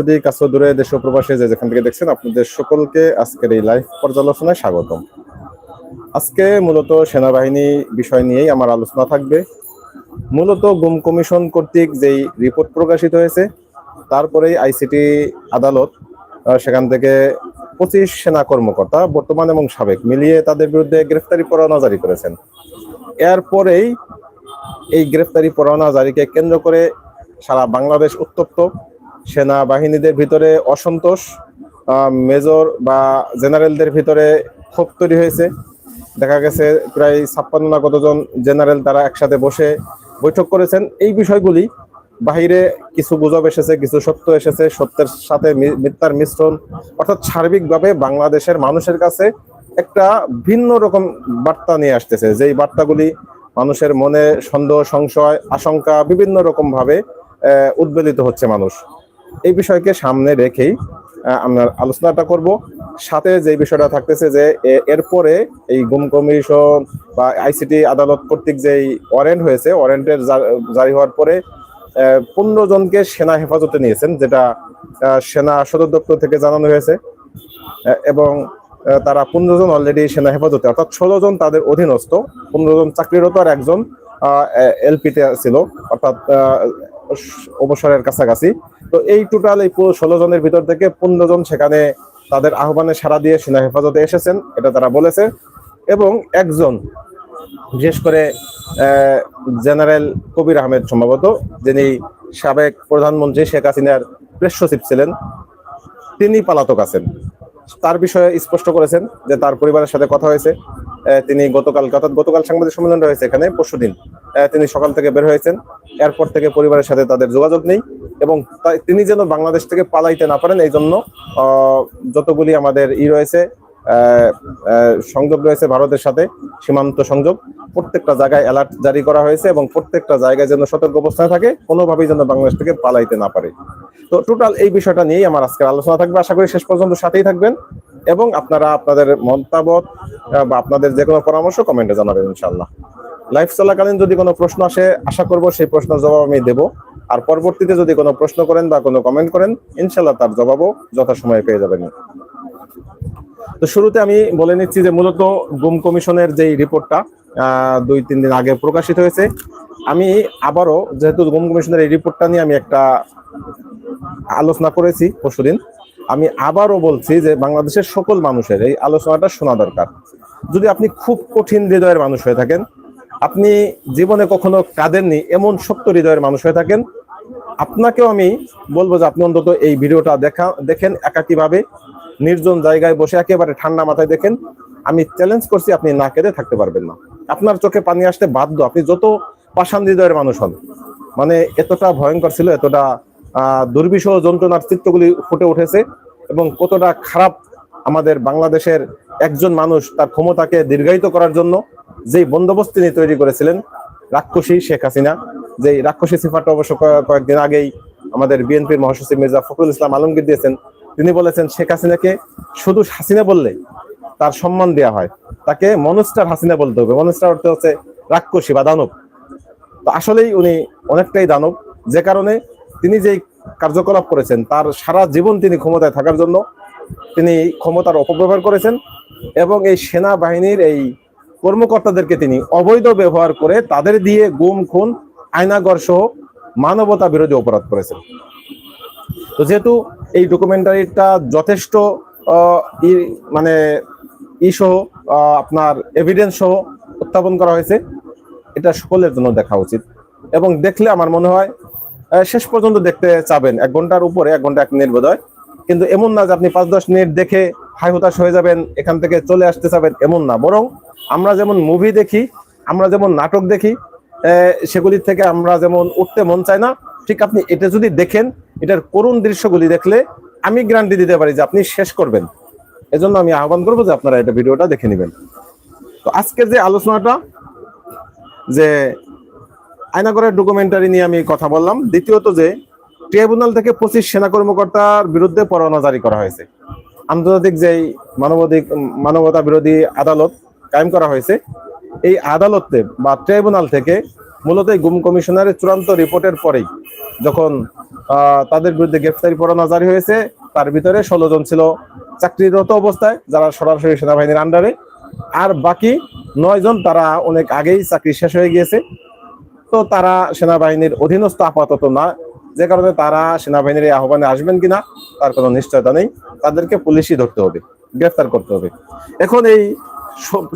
সুদী কাছে দূরে দেশ প্রবাসী যে যেখান থেকে দেখছেন আপনাদের সকলকে আজকের এই লাইভ পর্যালোচনায় স্বাগতম। আজকে মূলত সেনাবাহিনী বিষয় নিয়েই আমার আলোচনা থাকবে। মূলত গুম কমিশন কর্তৃক যেই রিপোর্ট প্রকাশিত হয়েছে, তারপরেই আইসিটি আদালত সেখান থেকে পঁচিশ সেনা কর্মকর্তা বর্তমান এবং সাবেক মিলিয়ে তাদের বিরুদ্ধে গ্রেফতারি পরোয়ানা জারি করেছেন। এরপরেই এই গ্রেফতারি পরোয়ানা জারিকে কেন্দ্র করে সারা বাংলাদেশ উত্তপ্ত। সেনাবাহিনীদের ভিতরে অসন্তোষ মেজর বা জেনারেলদের ভিতরে ক্ষোভ তৈরি হয়েছে। দেখা গেছে প্রায় ছাপ্পান্ন না কতজন জেনারেল তারা একসাথে বসে বৈঠক করেছেন। এই বিষয়গুলি বাহিরে কিছু গুজব এসেছে, কিছু সত্য এসেছে। সত্যের সাথে মিথ্যার মিশ্রণ, অর্থাৎ সার্বিকভাবে বাংলাদেশের মানুষের কাছে একটা ভিন্ন রকম বার্তা নিয়ে আসতেছে। যেই বার্তাগুলি মানুষের মনে সন্দেহ, সংশয়, আশঙ্কা বিভিন্ন রকম ভাবে উদ্বেলিত হচ্ছে মানুষ। এই বিষয়কে সামনে রেখেই আমরা আলোচনাটা করব। সাথে যে বিষয়টা থাকতেছে যে এরপরে এই গুম কমিশন বা আইসিটি আদালত কর্তৃক যেই ওয়ারেন্ট হয়েছে ওয়ারেন্টের জারি হওয়ার পরে পনেরো জনকে সেনা হেফাজতে নিয়েছেন, যেটা সেনা সদর দপ্তর থেকে জানানো হয়েছে। এবং তারা পনেরো জন অলরেডি সেনা হেফাজতে, অর্থাৎ ষোলো জন তাদের অধীনস্থ, পনেরো জন চাকরিরত আর একজন এলপিতে ছিল, অর্থাৎ অবসরের কাছাকাছি। তো এই টোটাল এই পুরো ষোলো জনের ভিতর থেকে পনেরো জন সেখানে তাদের আহ্বানে সাড়া দিয়ে সেনা হেফাজতে এসেছেন, এটা তারা বলেছে। এবং একজন, বিশেষ করে জেনারেল কবির আহমেদ সম্ভবত, যিনি সাবেক প্রধানমন্ত্রী শেখ হাসিনার প্রেস সচিব ছিলেন, তিনি পালাতক আছেন। তার বিষয়ে স্পষ্ট করেছেন যে তার পরিবারের সাথে কথা হয়েছে। তিনি গতকাল, অর্থাৎ গতকাল সাংবাদিক সম্মেলন রয়েছে এখানে, পরশু দিন। তিনি সকাল থেকে বের হয়েছেন। এরপর থেকে পরিবারের সাথে তাদের যোগাযোগ নেই এবং তিনি যেন বাংলাদেশ থেকে পালাইতে না পারেন এই জন্য যতগুলি আমাদের ই রয়েছে সংযোগ রয়েছে ভারতের সাথে সীমান্ত সংযোগ। প্রত্যেকটা জায়গায় অ্যালার্ট জারি করা হয়েছে এবং প্রত্যেকটা জায়গায় যেন সতর্ক অবস্থায় থাকে কোনোভাবেই যেন বাংলাদেশ থেকে পালাইতে না পারে। তো টোটাল এই বিষয়টা নিয়েই আমার আজকের আলোচনা থাকবে। আশা করি শেষ পর্যন্ত সাথেই থাকবেন এবং আপনারা আপনাদের আহ, বা আপনাদের যে কোনো পরামর্শ কমেন্টে জানাবেন ইনশাল্লাহ লাইফ চলাকালীন যদি কোনো প্রশ্ন আসে আশা করব সেই প্রশ্নের জবাব আমি দেব। আর পরবর্তীতে যদি কোনো প্রশ্ন করেন বা কোনো কমেন্ট করেন ইনশাল্লাহ তার জবাবও যথাসময়ে পেয়ে যাবেন। তো শুরুতে আমি বলে নিচ্ছি যে মূলত গুম কমিশনের যে রিপোর্টটা দুই, তিন দিন আগে প্রকাশিত হয়েছে। আমি আবারও যেহেতু গুম কমিশনের এই রিপোর্টটা নিয়ে আমি একটা আলোচনা করেছি পরশুদিন, আমি আবারও বলছি যে বাংলাদেশের সকল মানুষের এই আলোচনাটা শোনা দরকার। যদি আপনি খুব কঠিন হৃদয়ের মানুষ হয়ে থাকেন, আপনি জীবনে কখনো কাঁদেননি এমন শক্ত হৃদয়ের মানুষ হয়ে থাকেন, আপনাকেও আমি বলব যে আপনি অন্তত এই ভিডিওটা দেখা, দেখেন একাকিভাবে। নির্জন জায়গায় বসে একেবারে ঠান্ডা মাথায় দেখেন, আমি চ্যালেঞ্জ করছি আপনি না কেঁদে থাকতে পারবেন না। আপনার চোখে পানি আসতে বাধ্য, আপনি যত পাষাণ হৃদয়ের মানুষ হন মানে এতটা ভয়ঙ্কর ছিল, এতটা দুর্বিষহ যন্ত্রণার চিত্রগুলি ফুটে উঠেছে এবং কতটা খারাপ আমাদের বাংলাদেশের একজন মানুষ তার ক্ষমতাকে দীর্ঘায়িত করার জন্য যেই বন্দোবস্ত তিনি তৈরি করেছিলেন, রাক্ষসী শেখ হাসিনা, যেই রাক্ষসী সিফারটা অবশ্য কয়েকদিন আগেই আমাদের বিএনপির মহাসচিব মির্জা ফখরুল ইসলাম আলমগীর দিয়েছেন তিনি বলেছেন, শেখ হাসিনাকে শুধু হাসিনা বললে তার সম্মান দেওয়া হয়। তাকে মনস্টার হাসিনা বলতে হবে। মনস্টার অর্থ হচ্ছে রাক্ষসী বা দানব। তো আসলেই উনি অনেকটাই দানব। যে কারণে তিনি যেই কার্যকলাপ করেছেন, তার সারা জীবন তিনি ক্ষমতায় থাকার জন্য তিনি ক্ষমতার অপব্যবহার করেছেন এবং এই সেনাবাহিনীর এই কর্মকর্তাদেরকে তিনি অবৈধ ব্যবহার করে তাদের দিয়ে গুম, খুন আয়নাগর সহ মানবতা বিরোধী অপরাধ করেছেন। তো যেহেতু এই ডকুমেন্টারিটা যথেষ্ট মানে ই সহ আপনার এভিডেন্স সহ উত্থাপন করা হয়েছে, এটা সকলের জন্য দেখা উচিত। এবং দেখলে আমার মনে হয় শেষ পর্যন্ত দেখতে চাবেন। এক ঘণ্টার উপরে, এক ঘণ্টা এক মিনিট বোধ কিন্তু এমন না যে আপনি পাঁচ দশ মিনিট দেখে হাই হতাশ হয়ে যাবেন, এখান থেকে চলে আসতে চাবেন, এমন না। বরং আমরা যেমন মুভি দেখি, আমরা যেমন নাটক দেখি সেগুলির থেকে আমরা যেমন উঠতে মন চায় না, ঠিক আপনি এটা যদি দেখেন এটার করুণ দৃশ্যগুলি দেখলে আমি গ্যারান্টি দিতে পারি যে আপনি শেষ করবেন। এজন্য আমি আহ্বান করব যে আপনারা এটা ভিডিওটা দেখে নেবেন। তো আজকের যে আলোচনাটা, যে আয়নাগরের ডকুমেন্টারি নিয়ে আমি কথা বললাম, দ্বিতীয়ত যে ট্রাইব্যুনাল থেকে পঁচিশ সেনা কর্মকর্তার বিরুদ্ধে পরোয়ানা জারি করা হয়েছে। আন্তর্জাতিক যেই মানবাধিক মানবতা বিরোধী আদালত কায়েম করা হয়েছে, এই আদালতে বা ট্রাইব্যুনাল থেকে মূলত এই গুম কমিশনারের চূড়ান্ত রিপোর্টের পরেই যখন তাদের বিরুদ্ধে গ্রেফতারি পরোয়ানা জারি হয়েছে, তার ভিতরে ষোলো জন ছিল চাকরিরত অবস্থায়, যারা সরাসরি সেনাবাহিনীর আন্ডারে আর বাকি নয় জন তারা অনেক আগেই চাকরি শেষ হয়ে গিয়েছে। তো তারা সেনাবাহিনীর অধীনস্থ আপাতত না, যে কারণে তারা সেনাবাহিনীর এই আহ্বানে আসবেন কিনা, তার কোনো নিশ্চয়তা নেই। তাদেরকে পুলিশই ধরতে হবে গ্রেফতার করতে হবে। এখন এই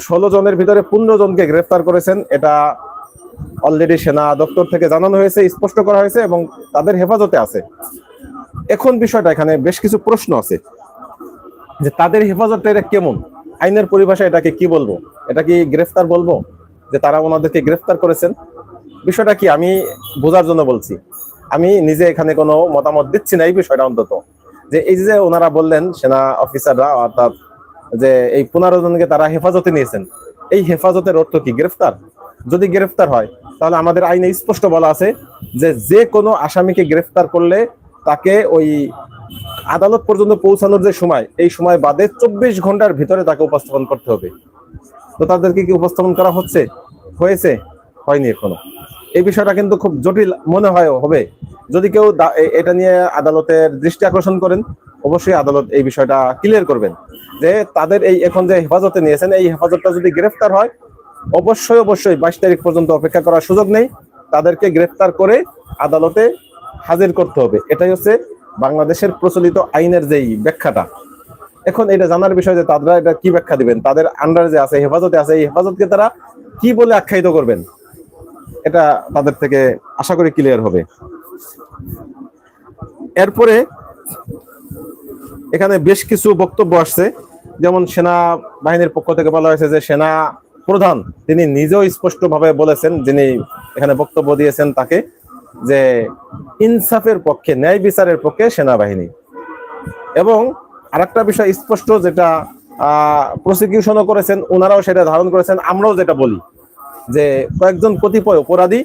ষোলো জনের ভিতরে পনেরো জনকে গ্রেফতার করেছেন, এটা অলরেডি সেনা দপ্তর থেকে জানানো হয়েছে, স্পষ্ট করা হয়েছে এবং তাদের হেফাজতে আছে। এখন বিষয়টা এখানে বেশ কিছু প্রশ্ন আছে। যে তাদের হেফাজতটা এটা কেমন? আইনের পরিভাষায় এটাকে কি বলব? এটা কি গ্রেফতার বলব? যে তারা ওনাদেরকে গ্রেফতার করেছেন? বিষয়টা কি আমি বোঝার জন্য বলছি। আমি নিজে এখানে কোনো মতামত দিচ্ছি না এই বিষয়টা অন্তত। যে এই যে ওনারা বললেন, সেনা অফিসাররা অর্থাৎ যে এই পনেরো জনকে তারা হেফাজতে নিয়েছেন। এই হেফাজতের অর্থ কি? গ্রেফতার? যদি গ্রেফতার হয়, তাহলে আমাদের আইনে স্পষ্ট বলা আছে যে যে কোনো আসামিকে গ্রেফতার করলে তাকে ওই আদালত পর্যন্ত পৌঁছানোর যে সময়, এই সময় বাদে চব্বিশ ঘণ্টার ভিতরে তাকে উপস্থাপন করতে হবে। তো তাদেরকে কি উপস্থাপন করা হচ্ছে? হয়েছে? হয়নি এখনও। এই বিষয়টা কিন্তু খুব জটিল মনে হয়, হবে। যদি কেউ এটা নিয়ে আদালতের দৃষ্টি আকর্ষণ করেন, অবশ্যই আদালত এই বিষয়টা ক্লিয়ার করবেন যে তাদের এই এখন যে হেফাজতে নিয়েছেন, এই হেফাজতটা যদি গ্রেফতার হয় অবশ্যই অবশ্যই বাইশ তারিখ পর্যন্ত অপেক্ষা করার সুযোগ নেই। তাদেরকে গ্রেফতার করে আদালতে হাজির করতে হবে। এটাই হচ্ছে বাংলাদেশের প্রচলিত আইনের যেই ব্যাখ্যাটা। এখন এটা জানার বিষয় যে তারা এটা কি ব্যাখ্যা দিবেন? তাদের আন্ডার যে আছে, হেফাজতে আছে, এই হেফাজতকে তারা কি বলে আখ্যায়িত করবেন? এটা তাদের থেকে আশা করি ক্লিয়ার হবে। এরপরে এখানে বেশ কিছু বক্তব্য আসছে। যেমন সেনা বাহিনীর পক্ষ থেকে বলা হয়েছে যে সেনা প্রধান। তিনি নিজেও স্পষ্টভাবে বলেছেন, যিনি এখানে বক্তব্য দিয়েছেন তাকে, যে ইনসাফের পক্ষে, ন্যায় বিচারের পক্ষে সেনাবাহিনী। এবং আরেকটা বিষয় স্পষ্ট, যেটা প্রসিকিউশনও করেছেন ওনারাও সেটা ধারণ করেছেন, আমরাও যেটা বলি, যে কয়েকজন কতিপয় অপরাধী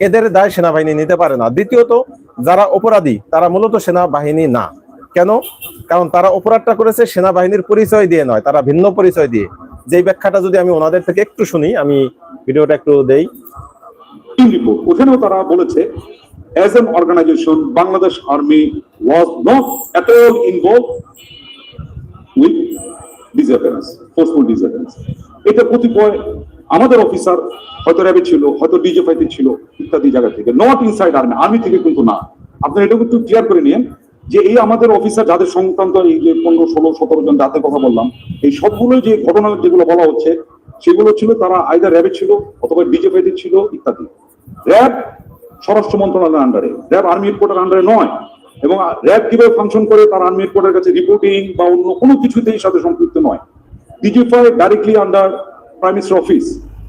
এদের দায় সেনাবাহিনী নিতে পারে না। দ্বিতীয়ত, যারা অপরাধী, তারা মূলত সেনাবাহিনী না। কেন? কারণ তারা অপরাধটা করেছে সেনাবাহিনীর পরিচয় দিয়ে নয়, তারা ভিন্ন পরিচয় দিয়ে। যেই ব্যাখ্যাটা যদি আমি ওনাদের থেকে একটু শুনি, আমি ভিডিওটা একটু দেই। রিপোর্ট ওখানেও তারা বলেছে as an organisation Bangladesh army was not at all involve with disappearance forceful disappearance এটা কতিপয় আমাদের অফিসার হয়তো র্যাবে ছিল, হয়তো ডিজিএফআইতে ছিল, ইত্যাদি জায়গা থেকে। নট ইনসাইড আর্মি আর্মি থেকে কিন্তু না। আপনারা এটা একটু ক্লিয়ার করে নিন যে এই আমাদের অফিসার যাদের সংক্রান্ত এই যে পনেরো, ষোলো, সতেরো জন যাদের কথা বললাম, এই সবগুলো যে ঘটনা যেগুলো বলা হচ্ছে, সেগুলো ছিল তারা আইদার র্যাবে ছিল অথবা ডিজিএফআইতে ছিল ইত্যাদি। র্যাব স্বরাষ্ট্র মন্ত্রণালয়ের আন্ডারে র্যাব আর্মি হেডকোয়ার্টার আন্ডারে নয়। এবং র্যাব কীভাবে ফাংশন করে তার আর্মি হেডকোয়ার্টার কাছে রিপোর্টিং বা অন্য কোনো কিছুতেই সাথে সম্পৃক্ত নয়। DGFI directly under prime minister office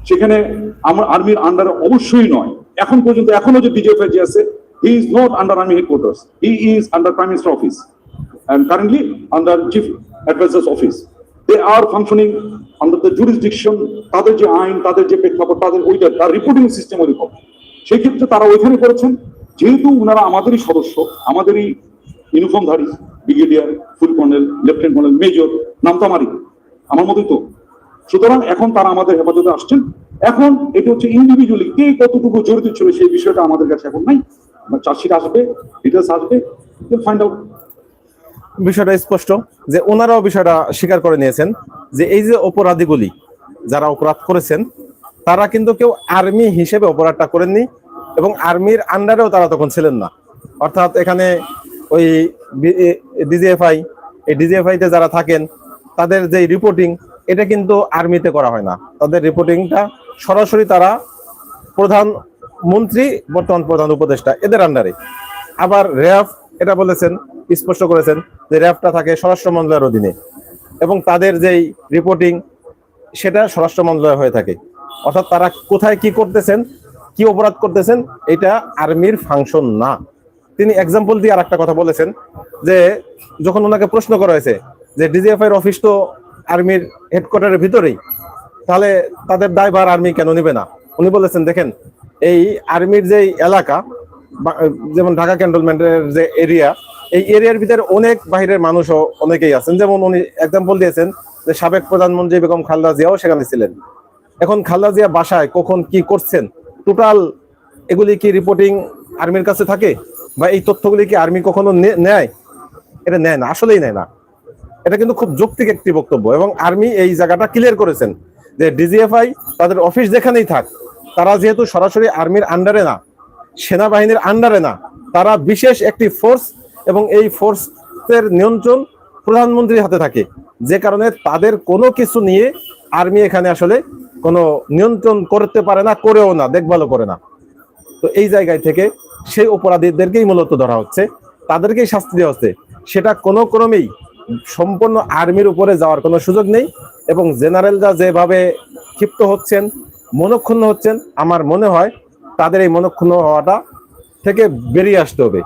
সেখানে আমার আর্মির আন্ডারে অবশ্যই নয়। এখন পর্যন্ত এখনও যে ডিজিএফআই যে আছে he is not under army headquarters he is under prime minister office and currently under chief advisor's office. They are functioning under the jurisdiction, তাদের যে আইন তাদের যে প্রেক্ষাপট তাদের ওইটা তার রিপোর্টিং সিস্টেম ওইরকম সেই ক্ষেত্রে তারা ওইখানে করেছেন যেহেতু ওনারা আমাদেরই সদস্য আমাদেরই ইউনিফর্মধারী brigadier full colonel lieutenant colonel major নাম তো আমারই আমার মতোই তো। সুতরাং এখন তারা আমাদের হেফাজতে আসছেন। এখন এটা হচ্ছে ইন্ডিভিজুয়ালি কে কতটুকু জড়িত ছিল সেই বিষয়টা আমাদের কাছে এখন নাই। চার্জশিট আসবে ডিটেলস আসবে ফাইন্ড আউট বিষয়টা স্পষ্ট যে ওনারাও বিষয়টা স্বীকার করে নিয়েছেন যে এই যে অপরাধীগুলি যারা অপরাধ করেছেন, তারা কিন্তু কেউ আর্মি হিসেবে অপরাধটা করেননি এবং আর্মির আন্ডারেও তারা তখন ছিলেন না। অর্থাৎ এখানে ওই ডিজিএফআই, এই ডিজিএফআই তে যারা থাকেন, তাদের যে রিপোর্টিং এটা কিন্তু আর্মিতে করা হয় না। তাদের রিপোর্টিংটা সরাসরি তারা প্রধান মন্ত্রী, বর্তমান প্রধান উপদেষ্টা, এদের আন্ডারে আবার র্যাব, এটা বলেছেন, স্পষ্ট করেছেন যে র্যাবটা থাকে স্বরাষ্ট্র মন্ত্রণালয়ের অধীনে। এবং তাদের যেই রিপোর্টিং সেটা স্বরাষ্ট্র মন্ত্রণালয় হয়ে থাকে। অর্থাৎ তারা কোথায় কি করতেছেন, কি অপরাধ করতেছেন, এটা আর্মির ফাংশন না। তিনি এক্সাম্পল দিয়ে আর একটা কথা বলেছেন, যে যখন ওনাকে প্রশ্ন করা হয়েছে যে ডিজিএফআই এর অফিস তো আর্মির হেডকোয়ার্টারের ভিতরেই, তাহলে তাদের দায়ভার আর্মি কেন নিবে না? উনি বলেছেন, দেখেন এই আর্মির যে এলাকা যেমন ঢাকা ক্যান্টনমেন্টের যে এরিয়া, এই এরিয়ার ভিতরে অনেক বাইরের মানুষও অনেকেই আছেন। যেমন উনি এক্সাম্পল দিয়েছেন যে সাবেক প্রধানমন্ত্রী বেগম খালেদা জিয়াও সেখানে ছিলেন। এখন খালদা জিয়া বাসায় কখন কি করছেন? টোটাল এগুলি কি রিপোর্টিং আর্মির কাছে থাকে? বা এই তথ্যগুলি কি আর্মি কখনো নেয়? এটা নেয় না, আসলেই নেয় না। এটা কিন্তু খুব যৌক্তিক একটি বক্তব্য এবং আর্মি এই জায়গাটা ক্লিয়ার করেছেন যে ডিজিএফআই তাদের অফিস যেখানেই থাক তারা যেহেতু সরাসরি আর্মির আন্ডারে না, সেনাবাহিনীর আন্ডারে না, তারা বিশেষ একটি ফোর্স এবং এই ফোর্সের নিয়ন্ত্রণ প্রধানমন্ত্রীর হাতে থাকে। যে কারণে তাদের কোনো কিছু নিয়ে আর্মি এখানে আসলে কোনো নিয়ন্ত্রণ করতে পারে না, করেও না, দেখভালও করে না। তো এই জায়গায় থেকে সেই অপরাধীদেরকেই মূলত ধরা হচ্ছে। তাদেরকেই শাস্তি দেওয়া হচ্ছে। সেটা কোনো ক্রমেই সম্পূর্ণ আর্মির উপরে যাওয়ার কোনো সুযোগ নেই এবং জেনারেলরা যেভাবে ক্ষিপ্ত হচ্ছেন মনক্ষুণ্ণ হচ্ছেন, আমার মনে হয় তাদের এই মনক্ষুণ্ণ হওয়াটা থেকে বেরিয়ে আসতে হবে।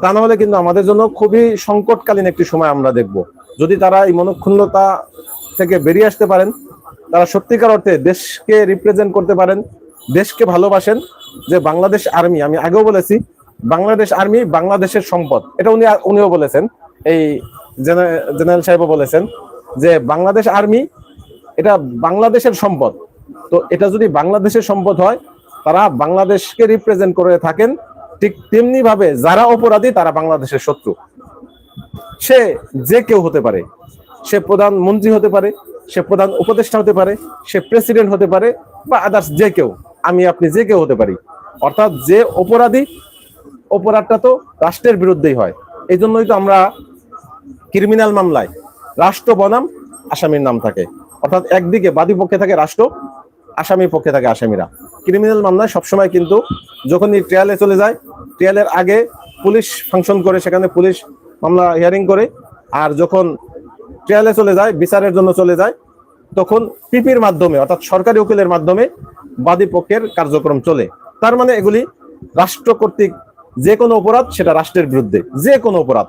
তা না হলে কিন্তু আমাদের জন্য খুবই সংকটকালীন একটি সময় আমরা দেখব। যদি তারা এই মনক্ষুণ্ণতা থেকে বেরিয়ে আসতে পারেন, তারা সত্যিকার অর্থে দেশকে রিপ্রেজেন্ট করতে পারেন, দেশকে ভালোবাসেন যে বাংলাদেশ আর্মি আমি আগেও বলেছি, বাংলাদেশ আর্মি বাংলাদেশের সম্পদ। এটা উনি উনিও বলেছেন, এই জেনে- জেনারেল সাহেবও বলেছেন যে বাংলাদেশ আর্মি এটা বাংলাদেশের সম্পদ। তো এটা যদি বাংলাদেশের সম্পদ হয়, তারা বাংলাদেশকে রিপ্রেজেন্ট করে থাকেন, ঠিক তেমনি ভাবে যারা অপরাধী, তারা বাংলাদেশের শত্রু। সে যে কেউ হতে পারে, সে প্রধানমন্ত্রী হতে পারে, সে প্রধান উপদেষ্টা হতে পারে, সে প্রেসিডেন্ট হতে পারে, বা আদার্স যে কেউ, আমি, আপনি যে কেউ হতে পারি। অর্থাৎ যে অপরাধী, অপরাধটা তো রাষ্ট্রের বিরুদ্ধেই হয়। এই জন্যই তো আমরা ক্রিমিনাল মামলায়, রাষ্ট্র বনাম, আসামির নাম থাকে। অর্থাৎ একদিকে বাদী পক্ষে থাকে রাষ্ট্র আসামি পক্ষে থাকে আসামিরা। ক্রিমিনাল মামলায় সবসময় কিন্তু যখনই ট্রায়ালে চলে যায় ট্রায়ালের আগে পুলিশ ফাংশন করে, সেখানে পুলিশ মামলা হিয়ারিং করে। আর যখন ট্রায়ালে চলে যায়, বিচারের জন্য চলে যায়, তখন পিপির মাধ্যমে, অর্থাৎ সরকারি উকিলের মাধ্যমে বাদী পক্ষের কার্যক্রম চলে। তার মানে এগুলি রাষ্ট্র কর্তৃক যে কোনো অপরাধ, সেটা রাষ্ট্রের বিরুদ্ধে, যে কোনো অপরাধ।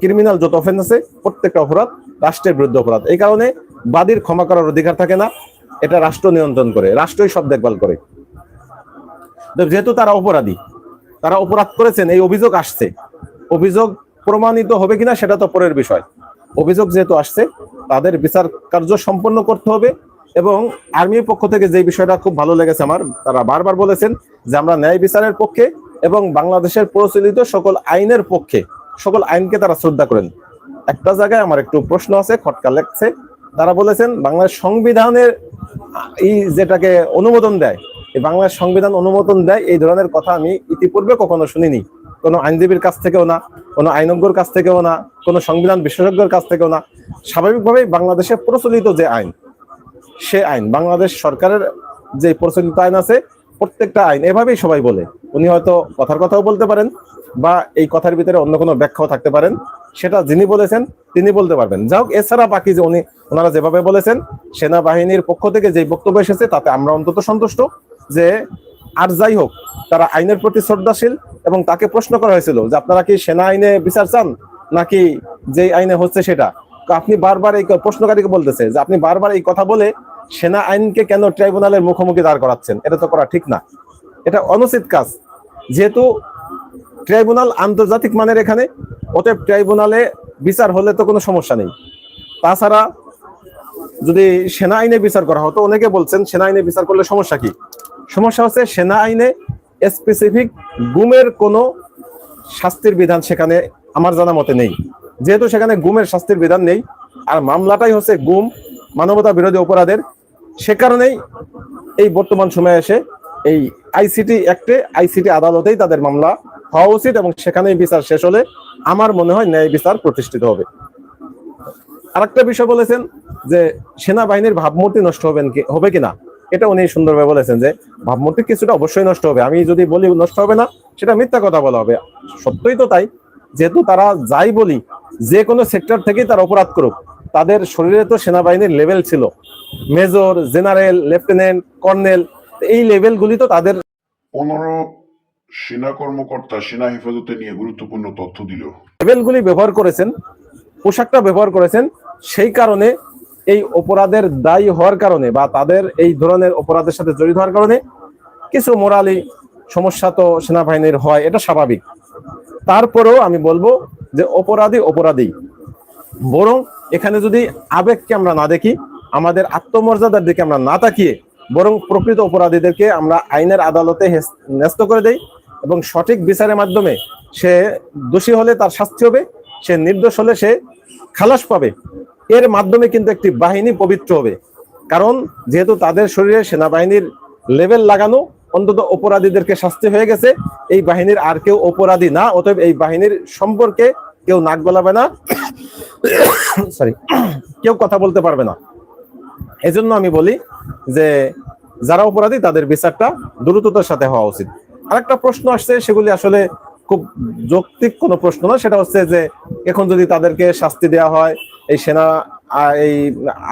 ক্রিমিনাল যত অফেন্স আছে, প্রত্যেকটা অপরাধ রাষ্ট্রের বিরুদ্ধে অপরাধ। এই কারণে বাদীর ক্ষমা করার অধিকার থাকে না। এটা রাষ্ট্র নিয়ন্ত্রণ করে, রাষ্ট্রই সব দেখভাল করে। যেহেতু তারা অপরাধী, তারা অপরাধ করেছেন, এই অভিযোগ আসছে। অভিযোগ প্রমাণিত হবে কিনা সেটা তো পরের বিষয়। অভিযোগ যেহেতু আসছে, তাদের বিচার কার্য সম্পন্ন করতে হবে এবং আর্মির পক্ষ থেকে যে বিষয়টা খুব ভালো লেগেছে আমার, তারা বারবার বলেছেন যে আমরা ন্যায় বিচারের পক্ষে এবং বাংলাদেশের প্রচলিত সকল আইনের পক্ষে, সকল আইনকে তারা শ্রদ্ধা করেন। একটা জায়গায় আমার একটু প্রশ্ন আছে, খটকা লেগছে। তারা বলেছেন বাংলাদেশ সংবিধানের, এই যেটাকে অনুমোদন দেয়, এই বাংলাদেশ সংবিধান অনুমোদন দেয়, এই ধরনের কথা আমি ইতিপূর্বে কখনো শুনিনি। কোনো আইনজীবীর কাছ থেকেও না, কোনো আইনজ্ঞর কাছ থেকেও না, কোনো সংবিধান বিশেষজ্ঞের কাছ থেকেও না। স্বাভাবিকভাবেই বাংলাদেশে প্রচলিত যে আইন, সে আইন, বাংলাদেশ সরকারের যে প্রচলিত আইন আছে, প্রত্যেকটা আইন এভাবেই সবাই বলে। উনি হয়তো কথার কথাও বলতে পারেন বা এই কথার ভিতরে অন্য কোনো ব্যাখ্যাও থাকতে পারেন। সেটা যিনি বলেছেন, তিনি বলতে পারবেন। যাই হোক, এছাড়া বাকি যে উনি, ওনারা যেভাবে বলেছেন, সেনাবাহিনীর পক্ষ থেকে যে বক্তব্য এসেছে, তাতে আমরা অন্তত সন্তুষ্ট যে আর যাই হোক, তারা আইনের প্রতি শ্রদ্ধাশীল এবং তাকে প্রশ্ন করা হয়েছিল যে আপনারা কি সেনা আইনে বিচার চান, নাকি যে আইনে হচ্ছে সেটা? আপনি বারবার এই প্রশ্নকারীকে বলতেছে যে আপনি বারবার এই কথা বলে সেনা আইনকে কেন ট্রাইব্যুনালের মুখোমুখি দাঁড় করাচ্ছেন? এটা তো করা ঠিক না। এটা অনুচিত কাজ। যেহেতু ট্রাইব্যুনাল আন্তর্জাতিক মানের এখানে, অতএব ট্রাইব্যুনালে বিচার হলে তো কোনো সমস্যা নেই। তাছাড়া যদি সেনা আইনে বিচার করা হতো, অনেকে বলছেন সেনা আইনে বিচার করলে সমস্যা কি? সমস্যা হচ্ছে সেনা আইনে স্পেসিফিক গুমের কোনো শাস্তির বিধান সেখানে আমার জানা মতে নেই। যেহেতু সেখানে গুমের শাস্তির বিধান নেই, আর মামলাটাই হচ্ছে গুম, মানবতা বিরোধী অপরাধের। সে কারণেই এই বর্তমান সময়ে এসে এই আইসিটি অ্যাক্টে আইসিটি আদালতেই তাদের মামলা হওয়া উচিত এবং সেখানেই বিচার শেষ হলে আমার মনে হয় ন্যায় বিচার প্রতিষ্ঠিত হবে। আরেকটা বিষয় বলেছেন যে সেনাবাহিনীর ভাবমূর্তি নষ্ট হবেন কি হবে কিনা? এটা উনি সুন্দরভাবে বলেছেন যে ভাবমূর্তি কিছুটা অবশ্যই নষ্ট হবে। আমি যদি বলি নষ্ট হবে না, সেটা মিথ্যা কথা বলা হবে। সত্যই তো তাই। যেহেতু তারা যাই বলি, যে কোনো সেক্টর থেকেই তারা অপরাধ করুক। তাদের শরীরে তো সেনাবাহিনীর লেভেল ছিল। মেজর জেনারেল লেফটেন্যান্ট কর্নেল এই লেভেলগুলি তো তাদের পনেরো সেনা কর্মকর্তা, সেনা হেফাজতে নিয়ে গুরুত্বপূর্ণ তথ্য দিল। লেভেলগুলি ব্যবহার করেছেন, পোশাকটা ব্যবহার করেছেন, সেই কারণে এই অপরাধের দায়ী হওয়ার কারণে বা তাদের এই ধরনের অপরাধের সাথে জড়িত হওয়ার কারণে কিছু মোরালি সমস্যা তো সেনাবাহিনীর হয়, এটা স্বাভাবিক। তারপরেও আমি বলব যে অপরাধী অপরাধী। বরং এখানে যদি আবেগকে আমরা না দেখি, আমাদের আত্মমর্যাদার দিকে আমরা না তাকিয়ে, বরং প্রকৃত অপরাধীদেরকে আমরা আইনের আদালতে ন্যস্ত করে দেই এবং সঠিক বিচারের মাধ্যমে সে দোষী হলে তার শাস্তি হবে, সে নির্দোষ হলে সে খালাস পাবে। এর মাধ্যমে কিন্তু একটি বাহিনী পবিত্র হবে। কারণ যেহেতু তাদের শরীরে সেনাবাহিনীর লেভেল লাগানো অন্তত অপরাধীদেরকে শাস্তি হয়ে গেছে, এই বাহিনীর আর কেউ অপরাধী না, অতএব এই বাহিনীর সম্পর্কে কেউ নাক গলাবে না সরি কেউ কথা বলতে পারবে না। এজন্য আমি বলি যে, যারা অপরাধী তাদের বিচারটা দ্রুততার সাথে হওয়া উচিত। আরেকটা প্রশ্ন আসছে, সেগুলি আসলে খুব যৌক্তিক কোনো প্রশ্ন না। সেটা হচ্ছে যে, এখন যদি তাদেরকে শাস্তি দেওয়া হয়, এই সেনা এই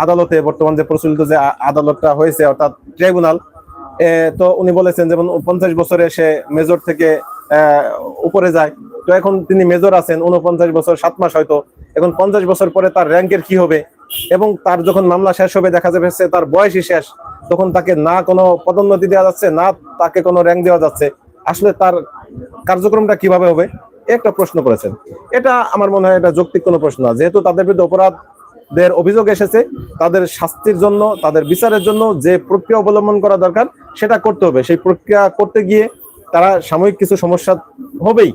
আদালতে বর্তমান যে প্রচলিত যে আদালতটা হয়েছে, অর্থাৎ ট্রাইব্যুনাল তো উনি বলেছেন যেমন পঞ্চাশ বছরে সে মেজর থেকে উপরে যায়। তো এখন তিনি মেজর আছেন, উনপঞ্চাশ বছর, সাত মাস হয়তো। এখন পঞ্চাশ বছর পরে তার র্যাঙ্কের কি হবে? এবং তার যখন মামলা শেষ হবে, দেখা যাবে সে তার বয়সই শেষ, তখন তাকে না কোনো পদোন্নতি দেওয়া যাচ্ছে, না তাকে কোনো র্যাঙ্ক দেওয়া যাচ্ছে। আসলে তার কার্যক্রমটা কীভাবে হবে, একটা প্রশ্ন করেছেন। এটা আমার মনে হয় এটা যৌক্তিক কোনো প্রশ্ন না। যেহেতু তাদের বিরুদ্ধে অপরাধের অভিযোগ এসেছে, তাদের শাস্তির জন্য, তাদের বিচারের জন্য যে প্রক্রিয়া অবলম্বন করা দরকার, সেটা করতে হবে। সেই প্রক্রিয়া করতে গিয়ে তারা সাময়িক কিছু সমস্যা হবেই।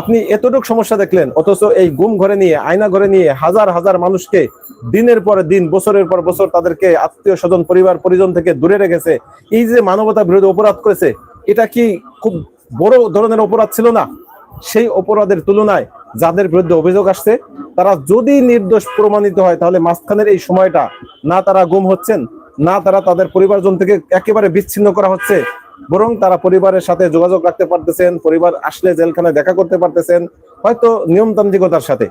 আপনি এতটুকু সমস্যা দেখলেন, অথচ এই গুম ঘরে নিয়ে, আয়না ঘরে নিয়ে হাজার হাজার মানুষকে দিনের পরে দিন, বছরের পর বছর তাদেরকে আত্মীয় স্বজন, পরিবার, পরিজন থেকে দূরে রেখেছে। এই যে মানবতা বিরোধী অপরাধ করেছে এটা কি খুব বড় ধরনের অপরাধ ছিল না? সেই অপরাধের তুলনায় যাদের বিরুদ্ধে অভিযোগ আসছে, তারা যদি নির্দোষ প্রমাণিত হয়, তাহলে মাঝখানের এই সময়টা না তারা গুম হচ্ছেন, না তারা তাদের পরিবারজন থেকে একেবারে বিচ্ছিন্ন করা হচ্ছে, বরং তারা পরিবারের সাথে যোগাযোগ রাখতে পারতেছেন, পরিবার আসলে জেলখানায় দেখা করতে পারতেছেন, হয়তো নিয়মতান্ত্রিকতার সাথে।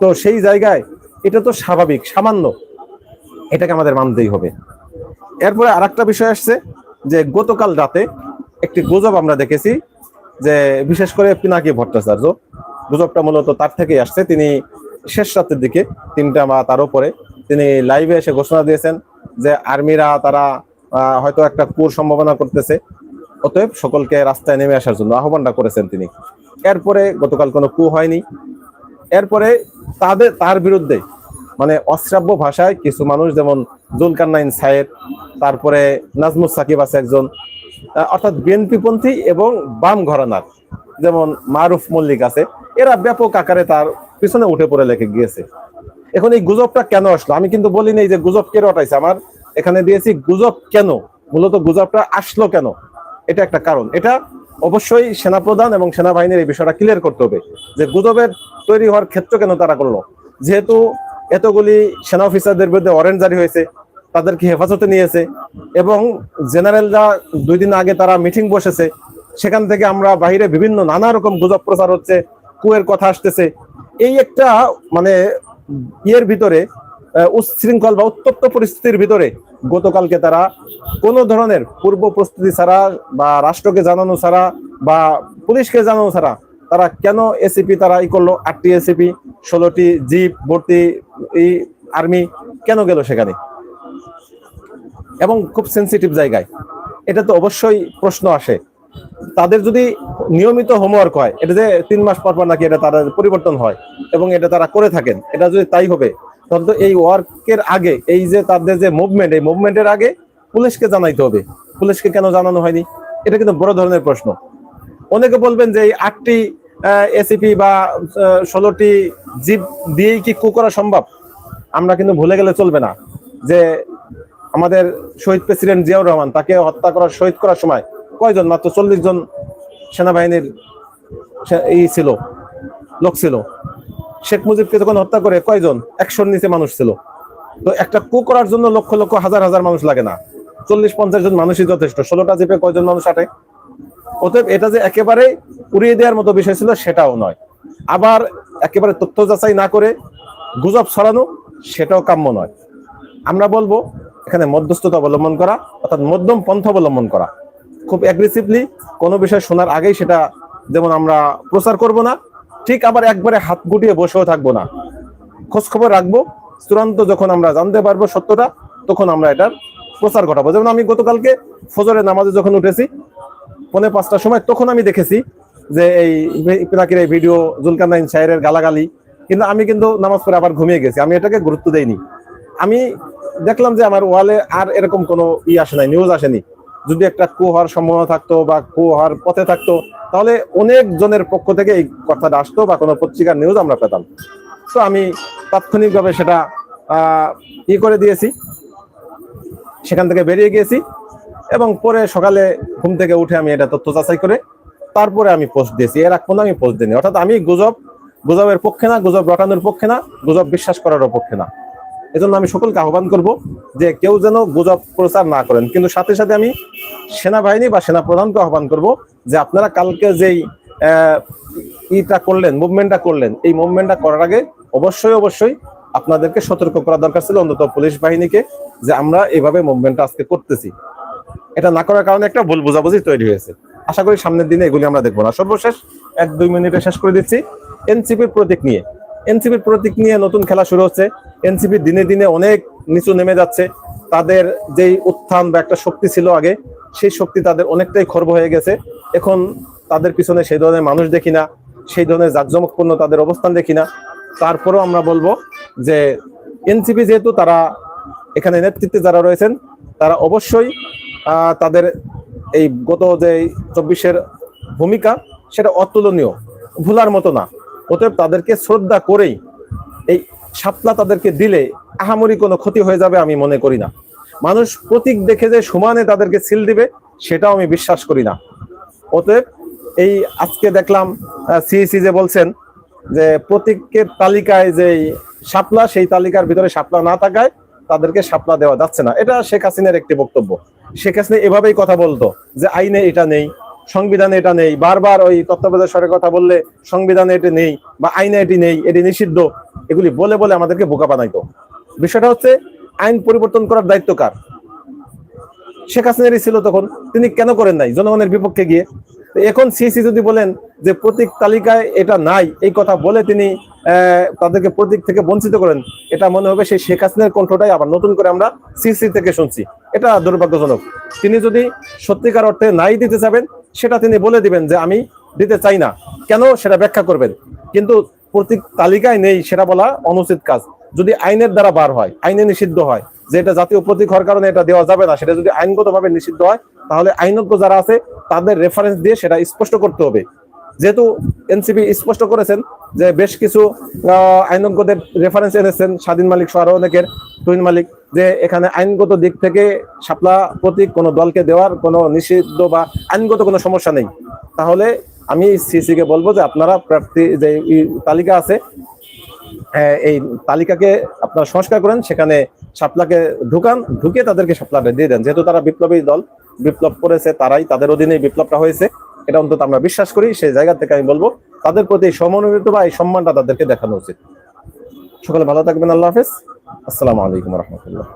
তো সেই জায়গায় এটা তো স্বাভাবিক, সামান্য। এটাকে আমাদের মানতেই হবে। এরপরে আরেকটা বিষয় আসছে যে গতকাল রাতে একটি গুজব আমরা দেখেছি যে বিশেষ করে পিনাকি ভট্টাচার্য, গুজবটা মূলত তার থেকেই আসছে। তিনি শেষ রাতের দিকে তিনটা বা তার উপরে তিনি লাইভে এসে ঘোষণা দিয়েছেন যে আর্মিরা তারা হয়তো একটা কুর সম্ভাবনা করতেছে। অতএব সকলকে রাস্তায় নেমে আসার জন্য আহ্বানটা করেছেন তিনি। এরপরে গতকাল কোনো কু হয়নি। এরপরে তাদের, তার বিরুদ্ধে মানে অশ্রাব্য ভাষায় কিছু মানুষ যেমন জুলকান্নাইন সাহেব তারপরে নাজমুস সাকিব আছে একজন অর্থাৎ বিএনপি পন্থী এবং বাম ঘরানার, যেমন মারুফ মল্লিক আছে, এরা ব্যাপক আকারে তার পিছনে উঠে পড়ে লেগে গিয়েছে। এখন এই গুজবটা কেন আসলো? আমি কিন্তু বলি নাই যে গুজব কে রটাইছে আমার এখানে দিয়েছি, গুজব কেন? মূলত গুজবটা আসলো কেন? এটা একটা কারণ। এটা অবশ্যই সেনাপ্রধান এবং সেনাবাহিনীর এই বিষয়টা ক্লিয়ার করতে হবে যে গুজবের তৈরি হওয়ার ক্ষেত্র কেন তারা করল। যেহেতু এতগুলি সেনা অফিসারদের বিরুদ্ধে ওয়ারেন্ট জারি হয়েছে তাদেরকে হেফাজতে নিয়েছে এবং জেনারেলরা দুই দিন আগে তারা মিটিং বসেছে, সেখান থেকে আমরা বাইরে বিভিন্ন নানা রকম গুজব প্রচার হচ্ছে, কুয়ের কথা আসতেছে। এই একটা মানে ইয়ের ভিতরে উচ্ছৃঙ্খল বা উত্তপ্ত পরিস্থিতির ভিতরে গতকালকে তারা কোনো ধরনের পূর্ব প্রস্তুতি ছাড়া বা রাষ্ট্রকে জানানো ছাড়া বা পুলিশকে জানানো ছাড়া তারা কেন এসিপি তারা ই করল? আটটি এসিপি, ষোলোটি জিপ, ভর্তি এই আর্মি কেন গেল সেখানে? এবং খুব সেন্সিটিভ জায়গায়। এটা তো অবশ্যই প্রশ্ন আসে। তাদের যদি নিয়মিত হোমওয়ার্ক হয়, এটা যে তিন মাস পর পর নাকি এটা তারা পরিবর্তন হয় এবং এটা তারা করে থাকেন, এটা যদি তাই হবে, তাহলে তো এই ওয়ার্কের আগে, এই যে তাদের যে মুভমেন্ট এই মুভমেন্টের আগে পুলিশকে জানাইতে হবে। পুলিশকে কেন জানানো হয়নি? এটা কিন্তু বড় ধরনের প্রশ্ন। অনেকে বলবেন যে এই আটটি এসিপি বা ষোলোটি জিপ দিয়েই কি কু করা সম্ভব? আমরা কিন্তু ভুলে গেলে চলবে না। যে আমাদের শহীদ প্রেসিডেন্ট জিয়াউর রহমান, তাকে হত্যা করার, শহীদ করার সময় কয়জন? মাত্র চল্লিশ জন সেনাবাহিনীর এই ছিল, লোক ছিল। শেখ মুজিবকে যখন হত্যা করে কয়জন? একশোর নিচে মানুষ ছিল। তো একটা কু করার জন্য লক্ষ লক্ষ, হাজার হাজার মানুষ লাগে না। চল্লিশ, পঞ্চাশ জন মানুষই যথেষ্ট। ষোলোটা জিপে কয়জন মানুষ আটে? অতএব এটা যে একেবারে উড়িয়ে দেওয়ার মতো বিষয় ছিল, সেটাও নয়। আবার একেবারে তথ্য যাচাই না করে গুজব ছড়ানো, সেটাও কাম্য নয়। আমরা বলব এখানে মধ্যস্থতা অবলম্বন করা, অর্থাৎ মধ্যম পন্থা অবলম্বন করা। খুব অ্যাগ্রেসিভলি কোনো বিষয় শোনার আগেই সেটা যেমন আমরা প্রচার করব না, ঠিক আবার একবারে হাত গুটিয়ে বসেও থাকব না। খোঁজ খবর রাখব, চূড়ান্ত যখন আমরা জানতে পারব সত্যটা, তখন আমরা এটার প্রচার ঘটাবো। যেমন আমি গতকালকে ফজরের নামাজে যখন উঠেছি, পৌনে পাঁচটার সময় তখন আমি দেখেছি যে এই পিনাকির এই ভিডিও জুলকান্নাইন সাহেবের গালাগালি, কিন্তু আমি কিন্তু নামাজ পড়ে আবার ঘুমিয়ে গেছি। আমি এটাকে গুরুত্ব দেইনি। আমি দেখলাম যে আমার ওয়ালে আর এরকম কোনো ই আসে নাই নিউজ আসেনি। যদি একটা কু হওয়ার সম্ভাবনা থাকতো বা কু হওয়ার পথে থাকতো, তাহলে অনেক জনের পক্ষ থেকে এই কথাটা আসতো বা কোনো পত্রিকার নিউজ আমরা পেতাম। তো আমি তাৎক্ষণিকভাবে সেটা ই করে দিয়েছি। সেখান থেকে বেরিয়ে গিয়েছি এবং পরে সকালে ঘুম থেকে উঠে আমি এটা তথ্য যাচাই করে তারপরে আমি পোস্ট দিয়েছি। এর পর্যন্ত আমি পোস্ট দিইনি। অর্থাৎ আমি গুজব, গুজবের পক্ষে না, গুজব রটানোর পক্ষে না, গুজব বিশ্বাস করারও পক্ষে না। এজন্য আমি সকলকে আহ্বান করব যে কেউ যেন গুজব প্রচার না করেন। কিন্তু সাথে সাথে আমি সেনাবাহিনী বা সেনা প্রধানকে আহ্বান করব যে আপনারা কালকে যেই ইটা করলেন মুভমেন্টটা করলেন, এই মুভমেন্টটা করার আগে অবশ্যই অবশ্যই আপনাদেরকে সতর্ক করা দরকার ছিল, অন্তত পুলিশ বাহিনীকে, যে আমরা এইভাবে মুভমেন্টটা আজকে করতেছি। এটা না করার কারণে একটা ভুল বোঝাবুঝি তৈরি হয়েছে। আশা করি সামনের দিনে এগুলি আমরা দেখব না। সর্বশেষ এক দুই মিনিটে শেষ করে দিচ্ছি। এনসিপির প্রতীক নিয়ে। এনসিপির প্রতীক নিয়ে নতুন খেলা শুরু হচ্ছে। এনসিপি দিনে দিনে অনেক নিচু নেমে যাচ্ছে। তাদের যেই উত্থান বা একটা শক্তি ছিল আগে, সেই শক্তি তাদের অনেকটাই খর্ব হয়ে গেছে। এখন তাদের পিছনে সেই ধরনের মানুষ দেখি না, সেই ধরনের জাকজমকপূর্ণ তাদের অবস্থান দেখি না। তারপরেও আমরা বলব যে, এনসিপি যেহেতু তারা এখানে নেতৃত্বে যারা রয়েছেন, তারা অবশ্যই তাদের এই গত যে চব্বিশের ভূমিকা, সেটা অতুলনীয়, ভুলার মতো না। অতএব তাদেরকে শ্রদ্ধা করেই এই সাপলা তাদেরকে দিলে আহামরি কোনো ক্ষতি হয়ে যাবে আমি মনে করি না। মানুষ প্রতীক দেখে যে সমানে তাদেরকে সিল দিবে, সেটাও আমি বিশ্বাস করি না। অতএব এই আজকে দেখলাম সিএসি যে বলছেন যে প্রতীকের তালিকায় যে শাপলা, সেই তালিকার ভিতরে শাপলা না থাকায় তাদেরকে শাপলা দেওয়া যাচ্ছে না। এটা শেখ হাসিনার একটি বক্তব্য। শেখ হাসিনা এভাবেই কথা বলতো যে আইনে এটা নেই সংবিধানে এটা নেই। বারবার ওই তত্ত্বাবধায়ক সরের কথা বললে সংবিধানে এটি নেই বা আইনে এটি নেই, এটি নিষিদ্ধ। এগুলি বলে বলে আমাদেরকে বোকা বানাইতো। বিষয়টা হচ্ছে, আইন পরিবর্তন করার দায়িত্ব কার? শেখ হাসিনারই ছিল তখন, তিনি কেন করেন নাই? জনগণের বিপক্ষে গিয়ে। এখন সিসি যদি বলেন যে প্রতীক তালিকায় এটা নাই, এই কথা বলে তিনি তাদেরকে প্রতীক থেকে বঞ্চিত করেন, এটা মনে হবে সেই শেখ হাসিনার কণ্ঠটাই আবার নতুন করে আমরা সিসি থেকে শুনছি। এটা দুর্ভাগ্যজনক। তিনি যদি সত্যিকার অর্থে নাই দিতে চাবেন সেটা তিনি বলে দিবেন যে আমি দিতে চাই না। কেন সেটা ব্যাখ্যা করবেন? কিন্তু প্রতীক তালিকায় নেই সেটা বলা অনুচিত কাজ। যদি আইনের দ্বারা বার হয়, আইনে নিষিদ্ধ হয়, যে এটা জাতীয় প্রতীক হওয়ার কারণে এটা দেওয়া যাবে না, সেটা যদি আইনগতভাবে নিষিদ্ধ হয়, তাহলে আইনজ্ঞ যারা আছে, তাদের রেফারেন্স দিয়ে সেটা স্পষ্ট করতে হবে। যেহেতু এনসিপি স্পষ্ট করেছেন যে বেশ কিছু আইনজ্ঞদের রেফারেন্স এনেছেন, স্বাধীন মালিক সহ অনেকের, তুহিন মালিক, যে এখানে আইনগত দিক থেকে শাপলা প্রতীক কোনো দলকে দেওয়ার কোনো নিষিদ্ধ বা আইনগত কোনো সমস্যা নেই। তাহলে আমি সিসি কে বলব যে আপনারা প্রার্থী যে তালিকা আছে এই তালিকাকে আপনারা সংস্কার করেন, সেখানে শাপলাকে ঢুকান ঢুকে তাদেরকে শাপলাটা দিয়ে দেন। যেহেতু তারা বিপ্লবী দল, বিপ্লব করেছে তারাই তাদের অধীনে বিপ্লবটা হয়েছে। এটা অন্তত আমরা বিশ্বাস করি, সেই জায়গা থেকে আমি বলব, তাদের প্রতি সমন্বিত বা এই সম্মানটা তাদেরকে দেখানো উচিত। সকালে ভালো থাকবেন, আল্লাহ হাফেজ। আসসালামু আলাইকুম রহমতুল্লাহ।